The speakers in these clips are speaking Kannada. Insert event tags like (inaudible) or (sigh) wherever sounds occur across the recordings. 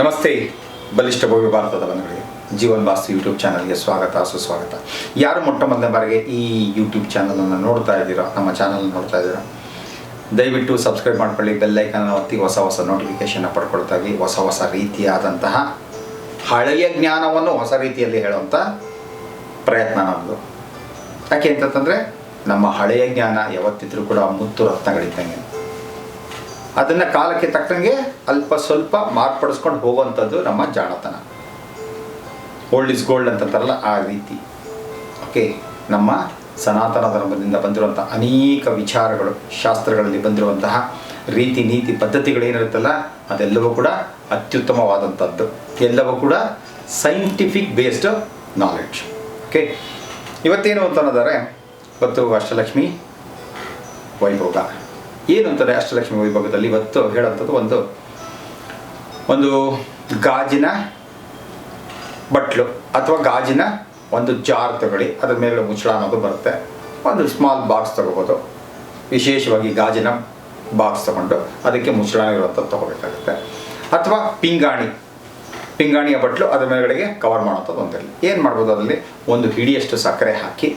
ನಮಸ್ತೆ, ಬಲಿಷ್ಠ ಭವ್ಯ ಭಾರತದ ಬಂಧುಗಳಿಗೆ ಜೀವನ್ ವಾಸ್ತು ಯೂಟ್ಯೂಬ್ ಚಾನಲ್ಗೆ ಸ್ವಾಗತ, ಸುಸ್ವಾಗತ. ಯಾರು ಮೊಟ್ಟ ಮೊದಲ ಬಾರಿಗೆ ಈ ಯೂಟ್ಯೂಬ್ ಚಾನಲನ್ನು ನೋಡ್ತಾ ಇದ್ದೀರೋ, ನಮ್ಮ ಚಾನಲ್ ನೋಡ್ತಾ ಇದ್ದೀರೋ, ದಯವಿಟ್ಟು ಸಬ್ಸ್ಕ್ರೈಬ್ ಮಾಡ್ಕೊಳ್ಳಿ ಬೆಲ್ಲೈಕನ್ ಒತ್ತಿ ಹೊಸ ಹೊಸ ನೋಟಿಫಿಕೇಷನ್ನ ಪಡ್ಕೊಳ್ತಾಗಿ ಹೊಸ ಹೊಸ ರೀತಿಯಾದಂತಹ ಹಳೆಯ ಜ್ಞಾನವನ್ನು ಹೊಸ ರೀತಿಯಲ್ಲಿ ಹೇಳುವಂಥ ಪ್ರಯತ್ನ ನಮ್ಮದು ಯಾಕೆ ಅಂತಂತಂದರೆ, ನಮ್ಮ ಹಳೆಯ ಜ್ಞಾನ ಯಾವತ್ತಿದ್ರೂ ಕೂಡ ಮುತ್ತು ರತ್ನಗಳಿದ್ದಂಗೆ. ಅದನ್ನು ಕಾಲಕ್ಕೆ ತಕ್ಕಂಗೆ ಅಲ್ಪ ಸ್ವಲ್ಪ ಮಾರ್ಪಡಿಸ್ಕೊಂಡು ಹೋಗುವಂಥದ್ದು ನಮ್ಮ ಜಾಣತನ. ಓಲ್ಡ್ ಇಸ್ ಗೋಲ್ಡ್ ಅಂತಂತಾರಲ್ಲ ಆ ರೀತಿ. ಓಕೆ ನಮ್ಮ ಸನಾತನ ಧರ್ಮದಿಂದ ಬಂದಿರುವಂಥ ಅನೇಕ ವಿಚಾರಗಳು, ಶಾಸ್ತ್ರಗಳಲ್ಲಿ ಬಂದಿರುವಂತಹ ರೀತಿ, ನೀತಿ ಪದ್ಧತಿಗಳೇನಿರುತ್ತಲ್ಲ ಅದೆಲ್ಲವೂ ಕೂಡ ಅತ್ಯುತ್ತಮವಾದಂಥದ್ದು. ಎಲ್ಲವೂ ಕೂಡ ಸೈಂಟಿಫಿಕ್ ಬೇಸ್ಡ್ ನಾಲೆಡ್ಜ್ ಓಕೆ ಇವತ್ತೇನು ಅಂತ ಅನ್ನೋದಾರೆ ಇವತ್ತು ಅಷ್ಟಲಕ್ಷ್ಮಿ ವೈಭೋಗ. ಏನು ಅಂತಾರೆ ಅಷ್ಟಲಕ್ಷ್ಮಿ ವೈಭೋಗದಲ್ಲಿ ಇವತ್ತು ಹೇಳೋಂಥದ್ದು ಒಂದು ಒಂದು ಗಾಜಿನ ಬಟ್ಲು ಅಥವಾ ಗಾಜಿನ ಒಂದು ಜಾರ್ ತಗೊಳ್ಳಿ. ಅದ್ರ ಮೇಲೆ ಮುಚ್ಚಳ ಅನ್ನೋದು ಬರುತ್ತೆ. ಒಂದು ಸ್ಮಾಲ್ ಬಾಕ್ಸ್ ತಗೋಬೋದು. ವಿಶೇಷವಾಗಿ ಗಾಜಿನ ಬಾಕ್ಸ್ ತಗೊಂಡು ಅದಕ್ಕೆ ಮುಚ್ಚಳ ಇರುವಂಥದ್ದು ತಗೋಬೇಕಾಗುತ್ತೆ. ಅಥವಾ ಪಿಂಗಾಣಿ. ಪಿಂಗಾಣಿಯ ಬಟ್ಲು ಅದರ ಮೇಲ್ಗಡೆಗೆ ಕವರ್ ಮಾಡೋಂಥದ್ದು ಒಂದಿರಲಿ. ಏನು ಮಾಡ್ಬೋದು ಅದರಲ್ಲಿ? ಒಂದು ಹಿಡಿಯಷ್ಟು ಸಕ್ಕರೆ ಹಾಕಿ,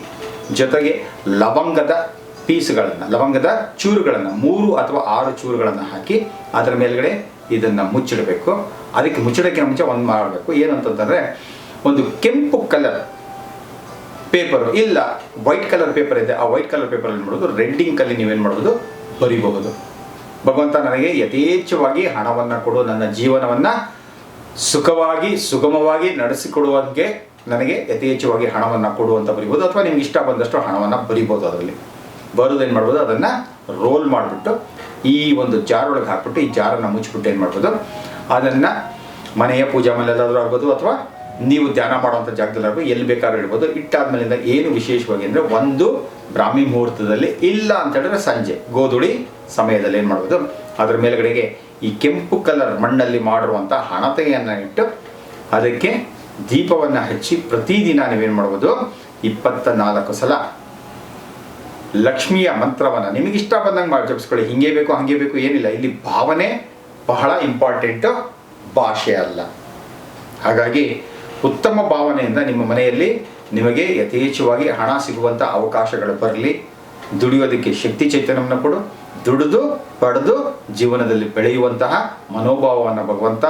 ಜೊತೆಗೆ ಲವಂಗದ ಪೀಸ್ಗಳನ್ನು ಲವಂಗದ ಚೂರುಗಳನ್ನು, ಮೂರು ಅಥವಾ ಆರು ಚೂರುಗಳನ್ನು ಹಾಕಿ ಅದರ ಮೇಲ್ಗಡೆ ಇದನ್ನು ಮುಚ್ಚಿಡಬೇಕು. ಅದಕ್ಕೆ ಮುಚ್ಚಿಡೋಕ್ಕಿಂತ ಮುಂಚೆ ಒಂದು ಮಾಡಬೇಕು. ಏನು ಅಂತಂತಂದರೆ ಒಂದು ಕೆಂಪು ಕಲರ್ ಪೇಪರು ಇಲ್ಲ ವೈಟ್ ಕಲರ್ ಪೇಪರ್ ಇದೆ. ಆ ವೈಟ್ ಕಲರ್ ಪೇಪರ್ ಏನು ಮಾಡೋದು ರೆಡ್ಡಿಂಗ್ ಕಲ್ಲಿ ನೀವೇನು ಮಾಡೋದು ಬರಿಬಹುದು. ಭಗವಂತ ನನಗೆ ಯಥೇಚ್ಛವಾಗಿ ಹಣವನ್ನು ಕೊಡು, ನನ್ನ ಜೀವನವನ್ನು ಸುಖವಾಗಿ, ಸುಗಮವಾಗಿ ನಡೆಸಿಕೊಡುವಂತೆ ನನಗೆ ಯಥೇಚ್ಛವಾಗಿ ಹಣವನ್ನು ಕೊಡು ಅಂತ ಬರಿಬೋದು ಅಥವಾ ನಿಮ್ಗೆ ಇಷ್ಟ ಬಂದಷ್ಟು ಹಣವನ್ನು ಬರಿಬೋದು ಅದರಲ್ಲಿ. ಬರೋದೇನು ಮಾಡ್ಬೋದು? ಅದನ್ನು ರೋಲ್ ಮಾಡಿಬಿಟ್ಟು ಈ ಒಂದು ಜಾರೊಳಗೆ ಒಳಗೆ ಹಾಕ್ಬಿಟ್ಟು ಈ ಜಾರನ್ನು ಮುಚ್ಚಿಬಿಟ್ಟು ಏನು ಮಾಡ್ಬೋದು? ಅದನ್ನು ಮನೆಯ ಪೂಜಾ ಮನೆಯಲ್ಲಾದರೂ ಆಗ್ಬೋದು ಅಥವಾ ನೀವು ಧ್ಯಾನ ಮಾಡುವಂಥ ಜಾಗದಲ್ಲಿ ಆಗ್ಬೋದು ಎಲ್ಲಿ ಬೇಕಾದ್ರೂ ಇಡ್ಬೋದು. ಇಟ್ಟಾದ್ಮೇಲಿಂದ ಏನು ವಿಶೇಷವಾಗಿ ಅಂದರೆ ಒಂದು ಬ್ರಾಹ್ಮಿ ಮುಹೂರ್ತದಲ್ಲಿ ಇಲ್ಲ ಅಂತ ಹೇಳಿದ್ರೆ ಸಂಜೆ, ಗೋಧುಳಿ ಸಮಯದಲ್ಲಿ ಏನು ಮಾಡ್ಬೋದು? ಅದರ ಮೇಲ್ಗಡೆಗೆ ಈ ಕೆಂಪು ಕಲರ್ ಮಣ್ಣಲ್ಲಿ ಮಾಡಿರುವಂಥ ಹಣತೆಯನ್ನು ಇಟ್ಟು ಅದಕ್ಕೆ ದೀಪವನ್ನು ಹಚ್ಚಿ ಪ್ರತಿದಿನ ನೀವೇನು ಮಾಡ್ಬೋದು? ಇಪ್ಪತ್ತ ನಾಲ್ಕು ಸಲ ಲಕ್ಷ್ಮಿಯ ಮಂತ್ರವನ್ನು ನಿಮಗೆ ಇಷ್ಟ ಬಂದಂಗೆ ಮಾಡಿ ಜಪಿಸ್ಕೊಳ್ಳಿ. ಹಿಂಗೆ ಬೇಕು, ಹಂಗೆ ಬೇಕು, ಏನಿಲ್ಲ. ಇಲ್ಲಿ ಭಾವನೆ ಬಹಳ ಇಂಪಾರ್ಟೆಂಟು ಭಾಷೆ ಅಲ್ಲ. ಹಾಗಾಗಿ ಉತ್ತಮ ಭಾವನೆಯಿಂದ ನಿಮ್ಮ ಮನೆಯಲ್ಲಿ ನಿಮಗೆ ಯಥೇಚ್ಛವಾಗಿ ಹಣ ಸಿಗುವಂಥ ಅವಕಾಶಗಳು ಬರಲಿ. ದುಡಿಯೋದಕ್ಕೆ ಶಕ್ತಿ ಚೈತನ್ಯವನ್ನು ಕೊಡು. ದುಡಿದು, ಪಡೆದು ಜೀವನದಲ್ಲಿ ಬೆಳೆಯುವಂತಹ ಮನೋಭಾವವನ್ನು ಭಗವಂತ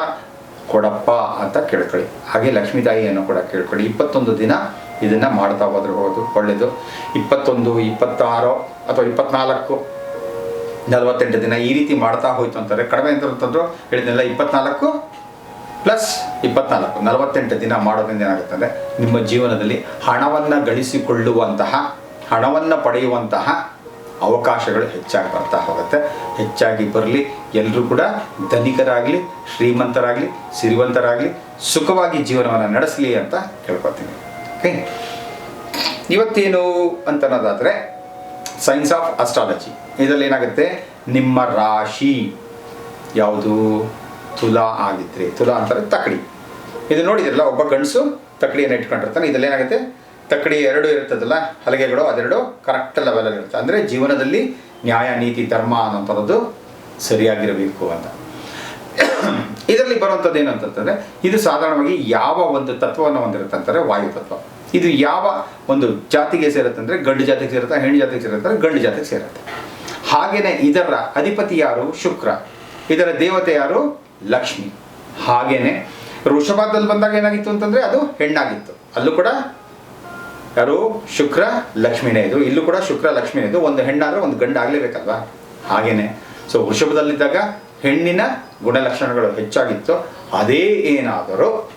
ಕೊಡಪ್ಪ ಅಂತ ಕೇಳ್ಕೊಳ್ಳಿ. ಹಾಗೆ ಲಕ್ಷ್ಮೀ ತಾಯಿಯನ್ನು ಕೂಡ ಕೇಳ್ಕೊಳ್ಳಿ. ಇಪ್ಪತ್ತೊಂದು ದಿನ ಇದನ್ನು ಮಾಡ್ತಾ ಹೋದ್ರೆ ಹೋದು ಒಳ್ಳೆಯದು ಇಪ್ಪತ್ತೊಂದು, ಇಪ್ಪತ್ತಾರು ಅಥವಾ ಇಪ್ಪತ್ನಾಲ್ಕು, ನಲವತ್ತೆಂಟು ದಿನ ಈ ರೀತಿ ಮಾಡ್ತಾ ಹೋಯ್ತು ಅಂತಾರೆ ಕಡಿಮೆ ಅಂತ ಅಂತಂದ್ರು ಹೇಳಿದ್ನೆಲ್ಲ, ಇಪ್ಪತ್ನಾಲ್ಕು ಪ್ಲಸ್ ಇಪ್ಪತ್ನಾಲ್ಕು, ನಲವತ್ತೆಂಟು ದಿನ ಮಾಡೋದ್ರಿಂದ ಏನಾಗುತ್ತೆ ಅಂದರೆ ನಿಮ್ಮ ಜೀವನದಲ್ಲಿ ಹಣವನ್ನು ಗಳಿಸಿಕೊಳ್ಳುವಂತಹ, ಹಣವನ್ನು ಪಡೆಯುವಂತಹ ಅವಕಾಶಗಳು ಹೆಚ್ಚಾಗಿ ಬರ್ತಾ ಹೋಗುತ್ತೆ. ಹೆಚ್ಚಾಗಿ ಬರಲಿ ಎಲ್ಲರೂ ಕೂಡ ಧನಿಕರಾಗಲಿ, ಶ್ರೀಮಂತರಾಗಲಿ, ಸಿರಿವಂತರಾಗಲಿ, ಸುಖವಾಗಿ ಜೀವನವನ್ನು ನಡೆಸಲಿ ಅಂತ ಕೇಳ್ಕೊತೀನಿ ಓಕೆ ಇವತ್ತೇನು ಅಂತ ಸೈನ್ಸ್ ಆಫ್ ಅಸ್ಟ್ರಾಲಜಿ ಇದರಲ್ಲಿ ಏನಾಗುತ್ತೆ? ನಿಮ್ಮ ರಾಶಿ. ಯಾವುದು? ತುಲಾ ಆಗಿದ್ರೆ. ತುಲಾ ಅಂತಾರೆ ತಕ್ಕಡಿ ಇದು ನೋಡಿದಿರಲ್ಲ, ಒಬ್ಬ ಗಂಡಸು ತಕ್ಕಡಿಯನ್ನು ಇಟ್ಕೊಂಡಿರ್ತಾನೆ. ಇದರಲ್ಲಿ ಏನಾಗುತ್ತೆ? ತಕ್ಕಡಿ ಎರಡು ಇರ್ತದಲ್ಲ ಹಲಗೆಗಳು, ಅದೆರಡು ಕರೆಕ್ಟ್ ಲೆವೆಲಲ್ಲಿ ಇರುತ್ತೆ. ಅಂದರೆ ಜೀವನದಲ್ಲಿ ನ್ಯಾಯ, ನೀತಿ, ಧರ್ಮ ಅನ್ನೋಂಥದ್ದು ಸರಿಯಾಗಿರಬೇಕು ಅಂತ. (coughs) ಇದರಲ್ಲಿ ಬರುವಂಥದ್ದು ಏನು ಇದು ಸಾಧಾರಣವಾಗಿ ಯಾವ ಒಂದು ತತ್ವವನ್ನು ಹೊಂದಿರುತ್ತೆ ಅಂತಾರೆ ವಾಯು ತತ್ವ. ಇದು ಯಾವ ಒಂದು ಜಾತಿಗೆ ಸೇರುತ್ತೆ ಅಂದರೆ ಗಂಡು ಜಾತಿಗೆ ಸೇರುತ್ತೆ, ಹೆಣ್ಣು ಜಾತಿಗೆ ಸೇರುತ್ತೆ ಗಂಡು ಜಾತಿಗೆ ಸೇರುತ್ತೆ. ಹಾಗೆಯೇ ಇದರ ಅಧಿಪತಿ ಯಾರು? ಶುಕ್ರ. ಇದರ ದೇವತೆ ಯಾರು? ಲಕ್ಷ್ಮಿ. ಹಾಗೇನೆ ವೃಷಭದಲ್ಲಿ ಬಂದಾಗ ಏನಾಗಿತ್ತು ಅಂತಂದರೆ ಅದು ಹೆಣ್ಣಾಗಿತ್ತು. ಅಲ್ಲೂ ಕೂಡ ಯಾರು? ಶುಕ್ರ, ಲಕ್ಷ್ಮಿನೇ ಇದು. ಇಲ್ಲೂ ಕೂಡ ಶುಕ್ರ, ಲಕ್ಷ್ಮಿನೇ ಇದು. ಒಂದು ಹೆಣ್ಣಾದ್ರೆ ಒಂದು ಗಂಡು ಆಗಲೇಬೇಕಲ್ವಾ? ಹಾಗೇನೆ. ಸೊ ವೃಷಭದಲ್ಲಿದ್ದಾಗ ಹೆಣ್ಣಿನ ಗುಣಲಕ್ಷಣಗಳು ಹೆಚ್ಚಾಗಿತ್ತು. ಅದೇ ಏನಾದರೂ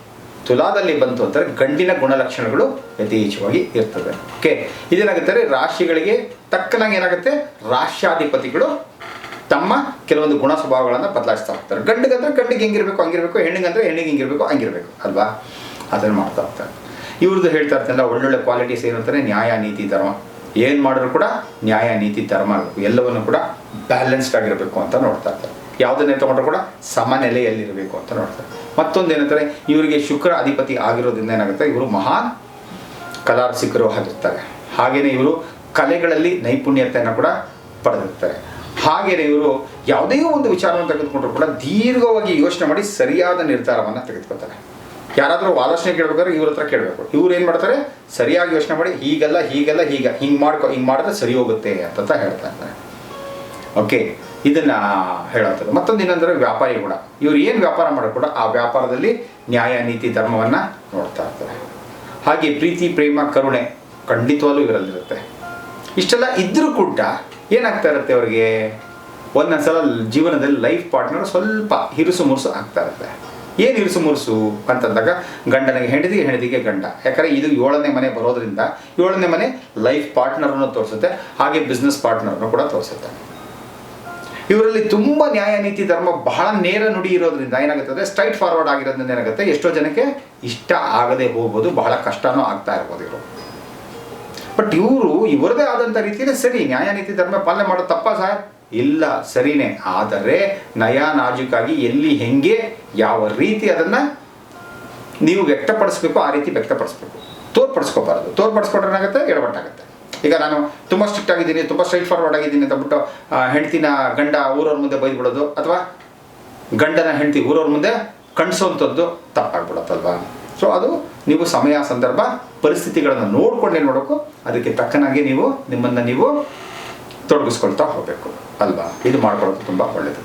ತುಲಾದಲ್ಲಿ ಬಂತು ಅಂತಂದರೆ ಗಂಡಿನ ಗುಣಲಕ್ಷಣಗಳು ಯಥೇಚ್ಛವಾಗಿ ಇರ್ತದೆ ಓಕೆ ಇದೇನಾಗುತ್ತೆ ರಾಶಿಗಳಿಗೆ ತಕ್ಕನಾಗಿ ಏನಾಗುತ್ತೆ? ರಾಶ್ಯಾಧಿಪತಿಗಳು ತಮ್ಮ ಕೆಲವೊಂದು ಗುಣ ಸ್ವಭಾವಗಳನ್ನು ಬದಲಾಯಿಸ್ತಾ ಹೋಗ್ತಾರೆ. ಗಂಡಿಗಂದ್ರೆ ಗಂಡಿಗೆ ಹೆಂಗಿರ್ಬೇಕು, ಹಂಗಿರ್ಬೇಕು. ಹೆಣ್ಣಿಗಂದ್ರೆ ಹೆಣ್ಣಿಗೆ ಹಿಂಗಿರ್ಬೇಕು, ಹಂಗಿರ್ಬೇಕು. ಅಲ್ವಾ? ಅದನ್ನು ಮಾಡ್ತಾ ಹೋಗ್ತಾರೆ. ಇವ್ರದ್ದು ಹೇಳ್ತಾ ಇರ್ತಾರಲ್ಲ ಒಳ್ಳೊಳ್ಳೆ ಕ್ವಾಲಿಟೀಸ್ ಏನಂತಾರೆ ನ್ಯಾಯ, ನೀತಿ, ಧರ್ಮ. ಏನು ಮಾಡಿದ್ರು ಕೂಡ ನ್ಯಾಯ, ನೀತಿ, ಧರ್ಮ ಎಲ್ಲವನ್ನು ಕೂಡ ಬ್ಯಾಲೆನ್ಸ್ಡ್ ಆಗಿರಬೇಕು ಅಂತ ನೋಡ್ತಾ ಇರ್ತಾರೆ. ಯಾವುದನ್ನೇ ತಗೊಂಡ್ರು ಕೂಡ ಸಮನೆಲೆಯಲ್ಲಿರಬೇಕು ಅಂತ ನೋಡ್ತಾರೆ. ಮತ್ತೊಂದು ಏನಂತಾರೆ, ಇವರಿಗೆ ಶುಕ್ರ ಅಧಿಪತಿ ಆಗಿರೋದ್ರಿಂದ ಏನಾಗುತ್ತೆ, ಇವರು ಮಹಾನ್ ಕಲಾರಸಿಕರು ಆಗಿರ್ತಾರೆ. ಹಾಗೆಯೇ ಇವರು ಕಲೆಗಳಲ್ಲಿ ನೈಪುಣ್ಯತೆಯನ್ನು ಕೂಡ ಪಡೆದಿರ್ತಾರೆ. ಹಾಗೆಯೇ ಇವರು ಯಾವುದೇ ಒಂದು ವಿಚಾರವನ್ನು ತೆಗೆದುಕೊಂಡ್ರು ಕೂಡ ದೀರ್ಘವಾಗಿ ಯೋಚನೆ ಮಾಡಿ ಸರಿಯಾದ ನಿರ್ಧಾರವನ್ನು ತೆಗೆದುಕೊಳ್ತಾರೆ. ಯಾರಾದರೂ ಆಲೋಚನೆ ಕೇಳಬೇಕಾದ್ರೆ ಇವ್ರ ಹತ್ರ ಕೇಳಬೇಕು. ಇವ್ರು ಏನು ಮಾಡ್ತಾರೆ, ಸರಿಯಾಗಿ ಯೋಚನೆ ಮಾಡಿ, ಹೀಗಲ್ಲ ಹೀಗಲ್ಲ, ಹೀಗೆ, ಹಿಂಗೆ ಮಾಡ್ಕೊ, ಹಿಂಗೆ ಮಾಡಿದ್ರೆ ಸರಿ ಹೋಗುತ್ತೆ ಅಂತ ಹೇಳ್ತಾ ಇರ್ತಾರೆ. ಓಕೆ ಇದನ್ನ ಹೇಳುತ್ತದೆ ಮತ್ತೊಂದು ಏನಂದ್ರೆ ವ್ಯಾಪಾರಿ ಕೂಡ. ಇವ್ರು ಏನು ವ್ಯಾಪಾರ ಮಾಡೋ ಕೂಡ ಆ ವ್ಯಾಪಾರದಲ್ಲಿ ನ್ಯಾಯ, ನೀತಿ, ಧರ್ಮವನ್ನ ನೋಡ್ತಾ ಇರ್ತಾರೆ. ಹಾಗೆ ಪ್ರೀತಿ, ಪ್ರೇಮ, ಕರುಣೆ ಖಂಡಿತವಾಗ್ಲೂ ಇವರಲ್ಲಿರುತ್ತೆ ಇಷ್ಟೆಲ್ಲ ಇದ್ರೂ ಕೂಡ ಏನಾಗ್ತಾ ಇರುತ್ತೆ ಅವ್ರಿಗೆ? ಒಂದೊಂದ್ಸಲ ಜೀವನದಲ್ಲಿ ಲೈಫ್ ಪಾರ್ಟ್ನರ್ ಸ್ವಲ್ಪ ಹಿರುಸು ಮುರುಸು ಆಗ್ತಾ ಇರುತ್ತೆ. ಏನು ಇರಿಸು ಮುರುಸು ಅಂತಂದಾಗ ಗಂಡನಿಗೆ ಹೆಂಡತಿಗೆ ಹೆಂಡತಿಗೆ ಗಂಡ. ಯಾಕಂದರೆ ಇದು ಏಳನೇ ಮನೆ ಬರೋದ್ರಿಂದ ಏಳನೇ ಮನೆ ಲೈಫ್ ಪಾರ್ಟ್ನರ್ ತೋರಿಸುತ್ತೆ, ಹಾಗೆ ಬಿಸ್ನೆಸ್ ಪಾರ್ಟ್ನರ್ನು ಕೂಡ ತೋರಿಸುತ್ತೆ. ಇವರಲ್ಲಿ ತುಂಬ ನ್ಯಾಯ ನೀತಿ, ಧರ್ಮ ಬಹಳ ನೇರ ನುಡಿ ಇರೋದ್ರಿಂದ ಏನಾಗುತ್ತೆ ಅಂದರೆ ಸ್ಟ್ರೈಟ್ ಫಾರ್ವರ್ಡ್ ಆಗಿರೋದ್ರಿಂದ ಏನಾಗುತ್ತೆ? ಎಷ್ಟೋ ಜನಕ್ಕೆ ಇಷ್ಟ ಆಗದೆ ಹೋಗ್ಬೋದು, ಬಹಳ ಕಷ್ಟನೂ ಆಗ್ತಾ ಇರ್ಬೋದು ಇವರು. ಬಟ್ ಇವರು ಇವರದೇ ಆದಂಥ ರೀತಿಯಲ್ಲಿ ಸರಿ, ನ್ಯಾಯ ನೀತಿ, ಧರ್ಮ ಪಾಲನೆ ಮಾಡೋದು ತಪ್ಪ ಸರ್ ಇಲ್ಲ, ಸರಿನೇ. ಆದರೆ ನಯ ನಾಜುಕಾಗಿ ಎಲ್ಲಿ ಹೆಂಗೆ ಯಾವ ರೀತಿ ಅದನ್ನು ನೀವು ವ್ಯಕ್ತಪಡಿಸ್ಬೇಕು, ಆ ರೀತಿ ವ್ಯಕ್ತಪಡಿಸ್ಬೇಕು. ತೋರ್ಪಡಿಸ್ಕೋಬಾರ್ದು. ತೋರ್ಪಡಿಸ್ಕೊಂಡ್ರೆ ಏನಾಗುತ್ತೆ? ಎಡವಟ್ಟಾಗುತ್ತೆ. ಈಗ ನಾನು ತುಂಬ ಸ್ಟ್ರಿಕ್ಟ್ ಆಗಿದ್ದೀನಿ, ತುಂಬ ಸ್ಟ್ರೈಟ್ ಫಾರ್ವರ್ಡ್ ಆಗಿದ್ದೀನಿ ಅಂತ ಬಿಟ್ಟು ಹೆಂಡ್ತಿನ ಗಂಡ ಊರವ್ರ ಮುಂದೆ ಬೈದ್ಬಿಡೋದು ಅಥವಾ ಗಂಡನ ಹೆಂಡತಿ ಊರವ್ರ ಮುಂದೆ ಕಣಿಸೋವಂಥದ್ದು ತಪ್ಪಾಗ್ಬಿಡತ್ತಲ್ವಾ? ಸೊ ಅದು ನೀವು ಸಮಯ, ಸಂದರ್ಭ, ಪರಿಸ್ಥಿತಿಗಳನ್ನು ನೋಡ್ಕೊಂಡೇ ನೋಡೋಕ್ಕೂ ಅದಕ್ಕೆ ತಕ್ಕನಾಗಿ ನೀವು ನಿಮ್ಮನ್ನು ನೀವು ತೊಡಗಿಸ್ಕೊಳ್ತಾ ಹೋಗಬೇಕು ಅಲ್ವಾ? ಇದು ಮಾಡ್ಕೊಳ್ಳೋದು ತುಂಬ ಒಳ್ಳೆಯದು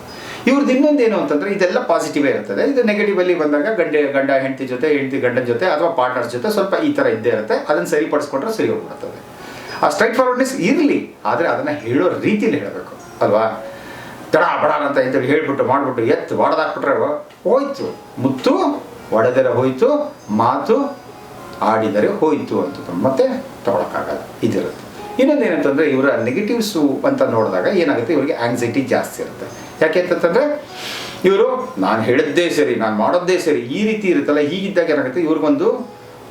ಇವ್ರದ್ದು ಇನ್ನೊಂದು ಏನು ಅಂತಂದರೆ ಇದೆಲ್ಲ ಪಾಸಿಟಿವೇ ಇರ್ತದೆ ಇದು ನೆಗೆಟಿವಲ್ಲಿ ಬಂದಾಗ ಗಂಡ ಗಂಡ, ಹೆಂಡತಿ ಜೊತೆ, ಹೆಂಡತಿ ಗಂಡನ ಜೊತೆ ಅಥವಾ ಪಾರ್ಟ್ನರ್ಸ್ ಜೊತೆ ಸ್ವಲ್ಪ ಈ ಥರ ಇದ್ದೇ ಇರುತ್ತೆ. ಅದನ್ನು ಸರಿಪಡಿಸ್ಕೊಂಡ್ರೆ ಸರಿ ಹೋಗ್ಬಿಡ್ತದೆ ಆ ಸ್ಟ್ರೈಟ್ ಫಾರ್ವರ್ಡ್ನೆಸ್ ಇರಲಿ, ಆದರೆ ಅದನ್ನು ಹೇಳೋ ರೀತಿಯಲ್ಲಿ ಹೇಳಬೇಕು, ಅಲ್ವಾ? ತಡ ಬಡ ಅಂತ ಅಂತೇಳಿ ಹೇಳ್ಬಿಟ್ಟು, ಮಾಡಿಬಿಟ್ಟು ಎತ್ತು, ಒಡೆದಾಕ್ಬಿಟ್ರೆ ಹೋಯ್ತು. ಮುತ್ತು, ಒಡೆದರೆ ಹೋಯ್ತು, ಮಾತು ಆಡಿದರೆ ಹೋಯ್ತು ಅಂತ ಮತ್ತೆ ತಗೊಳಕ್ಕಾಗಲ್ಲ, ಇದಿರುತ್ತೆ. ಇನ್ನೊಂದು ಏನಂತಂದ್ರೆ, ಇವರ ನೆಗೆಟಿವ್ಸು ಅಂತ ನೋಡಿದಾಗ ಏನಾಗುತ್ತೆ, ಇವರಿಗೆ ಆಂಗ್ಸೈಟಿ ಜಾಸ್ತಿ ಇರುತ್ತೆ. ಯಾಕೆ ಅಂತಂದ್ರೆ ಇವರು, ನಾನು ಹೇಳಿದ್ದೇ ಸರಿ, ನಾನು ಮಾಡೋದೇ ಸರಿ, ಈ ರೀತಿ ಇರುತ್ತಲ್ಲ, ಹೀಗಿದ್ದಾಗ ಏನಾಗುತ್ತೆ, ಇವ್ರಿಗೊಂದು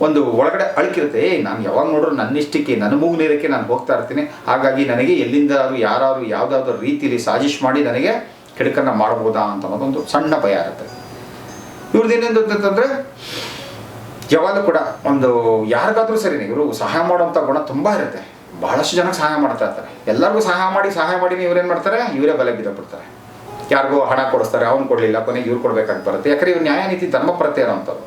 ಒಂದು ಒಳಗಡೆ ಅಳಕಿರುತ್ತೆ, ಏಯ್, ನಾನು ಯಾವಾಗ ನೋಡ್ರು ನನ್ನಿಷ್ಟಕ್ಕೆ ನನ್ನ ಮೂಗು ನೀರಕ್ಕೆ ನಾನು ಹೋಗ್ತಾ ಇರ್ತೀನಿ. ಹಾಗಾಗಿ ನನಗೆ ಎಲ್ಲಿಂದಾದ್ರು ಯಾರಾದ್ರು ಯಾವುದಾದ್ರು ರೀತಿಯಲ್ಲಿ ಸಾಜಿಶ್ ಮಾಡಿ ನನಗೆ ಕೆಡಕನ್ನು ಮಾಡ್ಬೋದಾ ಅಂತ ಅನ್ನೋದೊಂದು ಸಣ್ಣ ಭಯ ಇರುತ್ತೆ. ಇವ್ರದ್ದು ಏನೇನು ಅಂತಂದ್ರೆ, ಯಾವಾಗಲೂ ಕೂಡ ಒಂದು ಯಾರಿಗಾದ್ರೂ ಸರಿ ಇವರು ಸಹಾಯ ಮಾಡುವಂಥ ಗುಣ ತುಂಬ ಇರುತ್ತೆ. ಬಹಳಷ್ಟು ಜನಕ್ಕೆ ಸಹಾಯ ಮಾಡ್ತಾ ಇರ್ತಾರೆ. ಎಲ್ಲರಿಗೂ ಸಹಾಯ ಮಾಡಿ ಸಹಾಯ ಮಾಡಿ ಇವ್ರೇನು ಮಾಡ್ತಾರೆ? ಇವರೇ ಬಲೆ ಬಿದ್ದಬಿಡ್ತಾರೆ ಯಾರಿಗೂ ಹಣ ಕೊಡಿಸ್ತಾರೆ, ಅವ್ನು ಕೊಡಲಿಲ್ಲ, ಕೊನೆಗೆ ಇವ್ರು ಕೊಡ್ಬೇಕಾಗಿ ಬರುತ್ತೆ. ಯಾಕಂದ್ರೆ ಇವ್ರು ನ್ಯಾಯ ನೀತಿ ಧರ್ಮ ಪ್ರತ್ಯಯ ಇರೋಂಥವ್ರು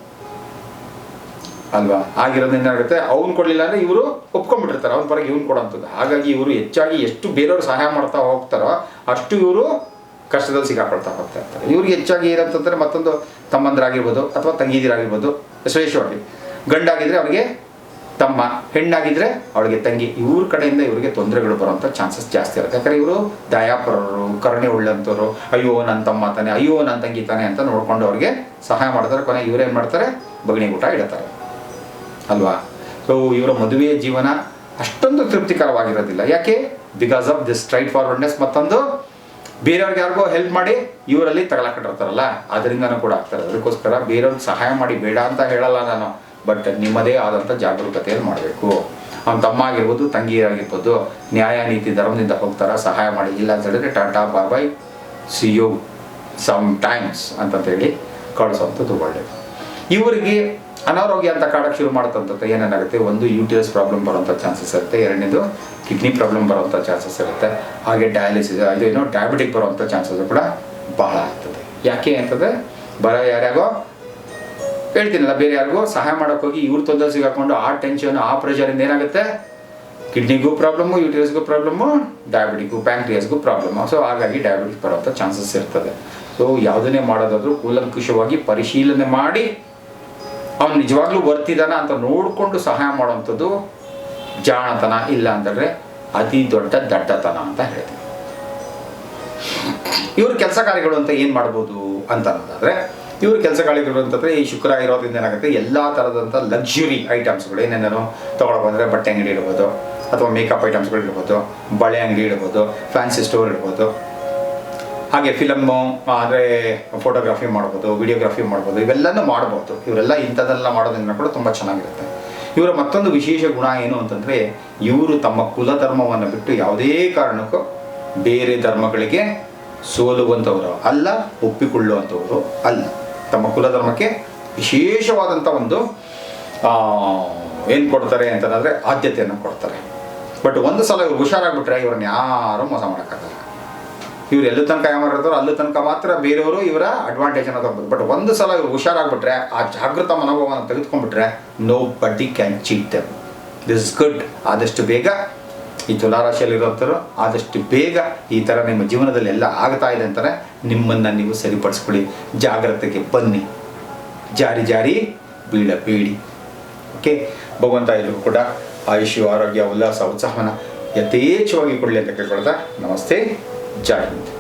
ಅಲ್ವಾ? ಆಗಿರೋದ್ರಿಂದ ಏನಾಗುತ್ತೆ? ಅವ್ನು ಕೊಡಲಿಲ್ಲ ಅಂದರೆ ಇವರು ಒಪ್ಕೊಂಡ್ಬಿಟ್ಟಿರ್ತಾರೆ. ಅವ್ನ ಪರವಾಗಿ ಇವ್ನು ಕೊಡೋಂಥದ್ದು. ಹಾಗಾಗಿ ಇವರು ಹೆಚ್ಚಾಗಿ ಎಷ್ಟು ಬೇರೆಯವ್ರು ಸಹಾಯ ಮಾಡ್ತಾ ಹೋಗ್ತಾರೋ ಅಷ್ಟು ಇವರು ಕಷ್ಟದಲ್ಲಿ ಸಿಕ್ಕಾಕೊಳ್ತಾ ಹೋಗ್ತಾ ಇರ್ತಾರೆ. ಇವ್ರಿಗೆ ಹೆಚ್ಚಾಗಿ ಏನಂತಂದರೆ ಮತ್ತೊಂದು ತಮ್ಮಂದ್ರಾಗಿರ್ಬೋದು ಅಥವಾ ತಂಗಿದಿರಾಗಿರ್ಬೋದು ವಿಶೇಷವಾಗಿ ಗಂಡಾಗಿದ್ರೆ ಅವರಿಗೆ ತಮ್ಮ, ಹೆಣ್ಣಾಗಿದ್ರೆ ಅವಳಿಗೆ ತಂಗಿ. ಇವ್ರ ಕಡೆಯಿಂದ ಇವರಿಗೆ ತೊಂದರೆಗಳು ಬರುವಂಥ ಚಾನ್ಸಸ್ ಜಾಸ್ತಿ ಇರುತ್ತೆ. ಯಾಕಂದ್ರೆ ಇವರು ದಯಾಪರರು ಕರುಣೆ ಉಳ್ಳಂಥವ್ರು ಅಯ್ಯೋ ನನ್ನ ತಮ್ಮ ತಾನೆ, ಅಯ್ಯೋ ನನ್ನ ತಂಗಿ ತಾನೆ ಅಂತ ನೋಡ್ಕೊಂಡು ಅವ್ರಿಗೆ ಸಹಾಯ ಮಾಡ್ತಾರೆ. ಕೊನೆ ಇವ್ರೇನು ಮಾಡ್ತಾರೆ? ಬಗಣಿ ಊಟ ಇಡ್ತಾರೆ. ಅಲ್ವಾ? ಸೊ ಇವರ ಮದುವೆಯ ಜೀವನ ಅಷ್ಟೊಂದು ತೃಪ್ತಿಕರವಾಗಿರೋದಿಲ್ಲ. ಯಾಕೆ? Because of this straight forwardness ಮತ್ತೊಂದು, ಬೇರೆಯವ್ರಿಗೆ ಯಾರಿಗೋ ಹೆಲ್ಪ್ ಮಾಡಿ ಇವರಲ್ಲಿ ತಗಲಾಕೊಂಡಿರ್ತಾರಲ್ಲ, ಅದರಿಂದನೂ ಕೂಡ ಆಗ್ತಾರೆ ಅದಕ್ಕೋಸ್ಕರ ಬೇರೆಯವ್ರಿಗೆ ಸಹಾಯ ಮಾಡಿ ಬೇಡ ಅಂತ ಹೇಳಲ್ಲ ನಾನು ಬಟ್ ನಿಮ್ಮದೇ ಆದಂಥ ಜಾಗರೂಕತೆಯಲ್ಲಿ ಮಾಡಬೇಕು. ಅವ್ನ ತಮ್ಮ ಆಗಿರ್ಬೋದು, ತಂಗಿ ಆಗಿರ್ಬೋದು, ನ್ಯಾಯ, ನೀತಿ, ಧರ್ಮದಿಂದ ಹೋಗ್ತಾರ, ಸಹಾಯ ಮಾಡಿ, ಇಲ್ಲ ಅಂತ ಹೇಳಿದ್ರೆ tata bye bye see you some times ಅಂತಂತೇಳಿ ಕಳಿಸೋವಂಥದ್ದು ಒಳ್ಳೆಯದು ಇವರಿಗೆ ಅನಾರೋಗ್ಯ ಅಂತ ಕಾಡಕ್ಕೆ ಶುರು ಮಾಡ್ತಂಥದ್ದು ಏನೇನಾಗುತ್ತೆ? ಒಂದು ಯೂಟಿಎಸ್ ಪ್ರಾಬ್ಲಮ್ ಬರುವಂಥ ಚಾನ್ಸಸ್ ಇರುತ್ತೆ. ಎರಡನೇದು, ಕಿಡ್ನಿ ಪ್ರಾಬ್ಲಮ್ ಬರುವಂಥ ಚಾನ್ಸಸ್ ಇರುತ್ತೆ. ಹಾಗೆ ಡಯಾಲಿಸಿಸ್ ಇದು ಏನೋ ಡಯಾಬಿಟಿಕ್ ಬರುವಂಥ ಚಾನ್ಸಸ್ ಕೂಡ ಬಹಳ ಆಗ್ತದೆ. ಯಾಕೆ ಅಂತಂದರೆ, ಬರ ಯಾರ್ಯಾಗೋ ಹೇಳ್ತೀನಲ್ಲ, ಬೇರೆ ಯಾರಿಗೋ ಸಹಾಯ ಮಾಡೋಕೆ ಹೋಗಿ ಇವ್ರ ತೊಂದರೆ ಸಿಗಾಕೊಂಡು ಆ ಟೆನ್ಷನ್ ಆ ಪ್ರೆಷರಿಂದ ಏನಾಗುತ್ತೆ? ಕಿಡ್ನಿಗೂ ಪ್ರಾಬ್ಲಮ್ಮು ಯೂಟಿರಸ್ಗೂ ಪ್ರಾಬ್ಲಮ್ಮು ಡಯಾಬಿಟಿಕ್ಗೂ ಪ್ಯಾಂಕ್ರಿಯಸ್ಗೂ ಪ್ರಾಬ್ಲಮ್ಮು ಸೊ ಹಾಗಾಗಿ ಡಯಾಬಿಟಿಕ್ ಬರುವಂಥ ಚಾನ್ಸಸ್ ಇರ್ತದೆ. ಸೊ ಯಾವುದನ್ನೇ ಮಾಡೋದಾದ್ರೂ ಕೂಲಂಕುಷವಾಗಿ ಪರಿಶೀಲನೆ ಮಾಡಿ ಅವನು ನಿಜವಾಗ್ಲೂ ಬರ್ತಿದ್ದಾನ ಅಂತ ನೋಡಿಕೊಂಡು ಸಹಾಯ ಮಾಡುವಂಥದ್ದು ಜಾಣತನ ಇಲ್ಲ ಅಂತಂದರೆ ಅತಿ ದೊಡ್ಡ ದಡ್ಡತನ ಅಂತ ಹೇಳ್ತೀವಿ ಇವ್ರ ಕೆಲಸ ಕಾರ್ಯಗಳು ಅಂತ ಏನು ಮಾಡ್ಬೋದು ಅಂತ ಅನ್ನೋದಾದ್ರೆ ಇವ್ರ ಕೆಲಸ ಕಾರ್ಯಗಳು ಅಂತಂದ್ರೆ ಈ ಶುಕ್ರ ಇರೋದ್ರಿಂದ ಏನಾಗುತ್ತೆ, ಎಲ್ಲ ಥರದಂಥ ಲಕ್ಸುರಿ ಐಟಮ್ಸ್ಗಳು ಏನೇನೋ ತೊಗೊಳಕ್ ಬಂದರೆ ಬಟ್ಟೆ ಅಂಗಡಿ ಇಡ್ಬೋದು ಅಥವಾ ಮೇಕಪ್ ಐಟಮ್ಸ್ಗಳು ಇಡ್ಬೋದು ಬಳೆ ಅಂಗಡಿ ಇಡ್ಬೋದು ಫ್ಯಾನ್ಸಿ ಸ್ಟೋರ್ ಇಡ್ಬೋದು ಹಾಗೆ ಫಿಲಮ್ಮು ಅಂದರೆ ಫೋಟೋಗ್ರಫಿ ಮಾಡ್ಬೋದು ವಿಡಿಯೋಗ್ರಫಿ ಮಾಡ್ಬೋದು, ಇವೆಲ್ಲನೂ ಮಾಡ್ಬೋದು. ಇವರೆಲ್ಲ ಇಂಥದ್ದೆಲ್ಲ ಮಾಡೋದ್ರಿಂದ ಕೂಡ ತುಂಬ ಚೆನ್ನಾಗಿರುತ್ತೆ. ಇವರ ಮತ್ತೊಂದು ವಿಶೇಷ ಗುಣ ಏನು ಅಂತಂದರೆ, ಇವರು ತಮ್ಮ ಕುಲಧರ್ಮವನ್ನು ಬಿಟ್ಟು ಯಾವುದೇ ಕಾರಣಕ್ಕೂ ಬೇರೆ ಧರ್ಮಗಳಿಗೆ ಸೋಲುವಂಥವರು. ಅಲ್ಲ, ಒಪ್ಪಿಕೊಳ್ಳುವಂಥವರು ಅಲ್ಲ. ತಮ್ಮ ಕುಲಧರ್ಮಕ್ಕೆ ವಿಶೇಷವಾದಂಥ ಒಂದು ಏನು ಕೊಡ್ತಾರೆ ಅಂತಂದರೆ ಆದ್ಯತೆಯನ್ನು ಕೊಡ್ತಾರೆ. ಬಟ್ ಒಂದು ಸಲ ಇವ್ರು ಹುಷಾರಾಗ್ಬಿಟ್ರೆ ಇವ್ರನ್ನ ಯಾರೂ ಮೋಸ ಮಾಡೋಕ್ಕಾಗಲ್ಲ. ಇವ್ರು ಎಲ್ಲೂ ತನಕ ಯಾಮಾರಿರ್ತಾರೋ ಅಲ್ಲೂ ತನಕ ಮಾತ್ರ ಬೇರೆಯವರು ಇವರ ಅಡ್ವಾಂಟೇಜ್ ಅನ್ನೋದು ತಗೋಬೋದು ಬಟ್ ಒಂದು ಸಲ ಇವ್ರು ಹುಷಾರಾಗ್ಬಿಟ್ರೆ, ಆ ಜಾಗೃತ ಮನೋಭಾವನ ತೆಗೆದುಕೊಂಡ್ಬಿಟ್ರೆ nobody can cheat this is good ಆದಷ್ಟು ಬೇಗ ಈ ತುಲಾರಾಶಿಯಲ್ಲಿರೋಂಥವ್ರು ಆದಷ್ಟು ಬೇಗ ಈ ಥರ ನಿಮ್ಮ ಜೀವನದಲ್ಲಿ ಎಲ್ಲ ಆಗ್ತಾ ಇದೆ ಅಂತಾರೆ ನಿಮ್ಮನ್ನು ನೀವು ಸರಿಪಡಿಸ್ಕೊಳ್ಳಿ. ಜಾಗ್ರತೆಗೆ ಬನ್ನಿ. ಜಾರಿ ಜಾರಿ, ಬೀಳಬೇಡಿ. ಓಕೆ ಭಗವಂತ ಎಲ್ಲರೂ ಕೂಡ ಆಯುಷ್ಯ, ಆರೋಗ್ಯ, ಉಲ್ಲಾಸ ಉತ್ಸಾಹನ ಯಥೇಚ್ಛವಾಗಿ ಕೊಡಲಿ ಅಂತ ಕೇಳ್ಕೊಳ್ತಾ ನಮಸ್ತೆ. 加油